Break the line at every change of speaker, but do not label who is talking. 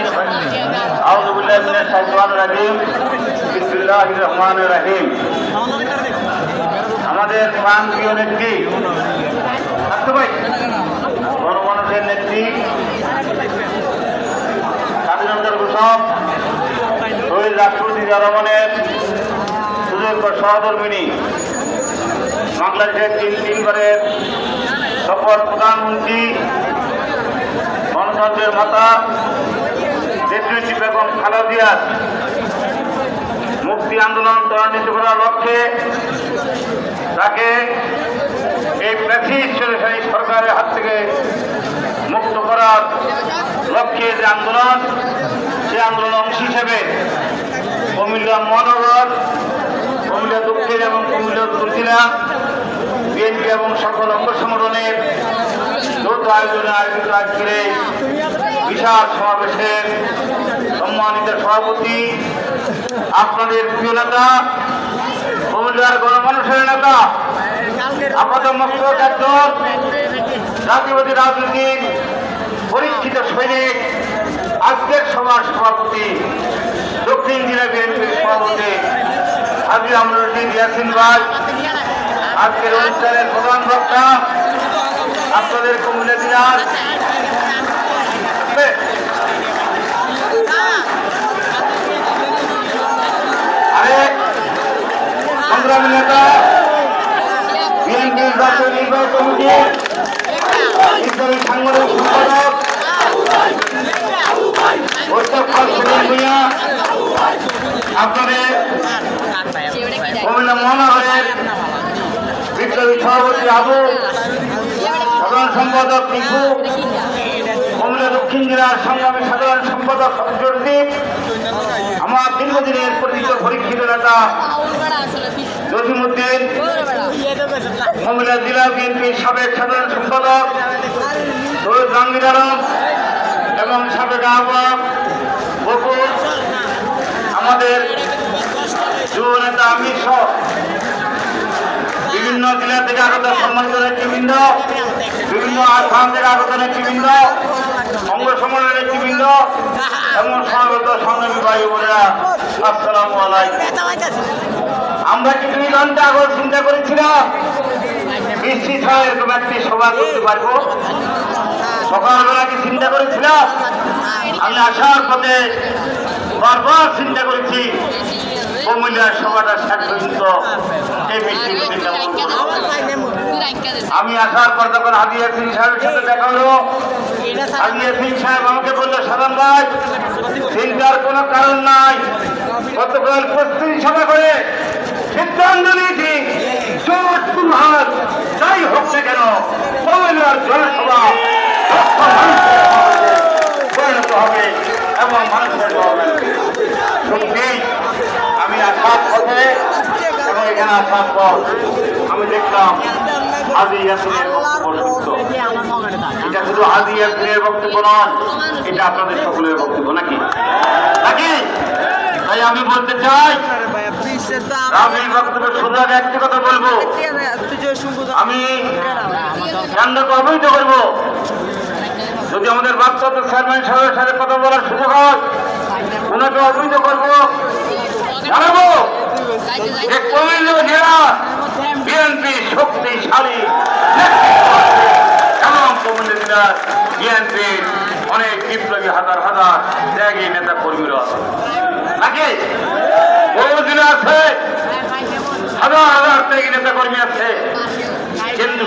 أعوذ بالله من الشيطان الرجيم بسم الله الرحمن الرحيم আমাদের প্রাণ প্রিয় নেত্রী থাকতে ভাই গণমানুষের নেত্রী স্বাধীনতার ঘোষক শহীদ রাষ্ট্রপতি জনগণের সুযোগ্য সহধর্মিনী বাংলাদেশের তিন তিনবারের সফল প্রধানমন্ত্রী গণতন্ত্রের মাতা নেতৃত্ব বেগম খালেদিয়ার মুক্তি আন্দোলন ত্বরান্বিত করার লক্ষ্যে তাকে এই প্যাথিস সরকারি সরকারের হাত থেকে মুক্ত করার লক্ষ্যে যে আন্দোলন, সে আন্দোলন অংশ হিসেবে কুমিল্লা মহানগর, কুমিল্লা দক্ষিণ এবং কুমিল্লা উত্তর জেলা বিএনপি এবং সকল অঙ্গ সংগঠনের যৌথ আয়োজনে আয়োজিত আজকের এই বিশাল সমাবেশের সম্মানিত সভাপতি, আপনাদের প্রিয় নেতা কুমিল্লার গণমানুষের নেতা আপাত মস্তক একজন জাতীয়বাদী রাজনীতির পরীক্ষিত সৈনিক, আজকের সভার সভাপতি, দক্ষিণ জেলা বিএনপির সভাপতি হাজির আমরুদ্দিন ইয়াসিন ভাই, আজকের অনুষ্ঠানের প্রধান বক্তা আপনাদের কুমিল্লা জেলার আরেক সংগ্রামী নেতা বিএনপির জাতীয় নির্বাহী কমিটির ইসলামী সাংগঠনিক সম্পাদক সভাপতি আবু সাধারণ সম্পাদক কুমিল্লা দক্ষিণ জেলার সংগ্রামী সাধারণ সম্পাদক সত্যদ্বীপ আমার দীর্ঘদিনের পরিচিত পরীক্ষিত নেতা জসিমুদ্দিন কুমিল্লা জেলা বিএনপির সাবেক সাধারণ সম্পাদক সৈয়দ জাহাঙ্গীর আলম এবং সাবেক আহ্বায়ক বকুল, আমাদের যুব নেতা আমির সহ জেলা থেকে আগত সম্মানিত নেতৃবৃন্দ, বিভিন্ন আগত নেতৃবৃন্দ, অঙ্গ নেতৃবৃন্দ এবং স্বাগত সংগ্রামী ভাই বোনেরা আমরা কি দুই ঘণ্টা আগর চিন্তা করেছিলাম? বৃষ্টি ছাড়া এরকম একটি সভা করতে পারব। সকালবেলা কি চিন্তা করেছিলাম? আমি আসার পথে বারবার চিন্তা করেছি কুমিল্লার সভাটা শেষ পর্যন্ত এই চিন্তা আমি আসার পর তখন হাদিয়া সিং সাহেবের সাথে দেখা হলো। হাদিয়া সিং সাহেব আমাকে বলল সাধারণ ভাই চিন্তার কোনো কারণ নাই। গতকাল প্রস্তুতি সভা করে সিদ্ধান্ত নিয়েছি জোট কুমহার যাই হোক না কেন কমিলার জনসভা পরিণত হবে এবং মানুষের হবে আমি আসার পথে এবং এখানে আসার পর আমি দেখলাম আদি ইয়াসিনের বক্তব্য এটা শুধু আদি ইয়াসিনের বক্তব্য নয় এটা আপনাদের সকলের বক্তব্য নাকি? নাকি? তাই আমি বলতে চাই আমি বক্তব্য শুধু একটি কথা বলব। আমি করব। যদি আমাদের ভারপ্রাপ্ত চেয়ারম্যান সাহেবের সাথে কথা বলার সুযোগ হয় ওনাকে অবৈধ করব জানাব। যে কুমিল্লা জেলা বিএনপি শক্তিশালী। এবং কুমিল্লা জেলার বিএনপি, অনেক বিপ্লবী হাজার হাজার ত্যাগী নেতা কর্মীরা আছে। নাকি? বহু জেলা আছে, হাজার হাজার ত্যাগী নেতা কর্মী আছে। কিন্তু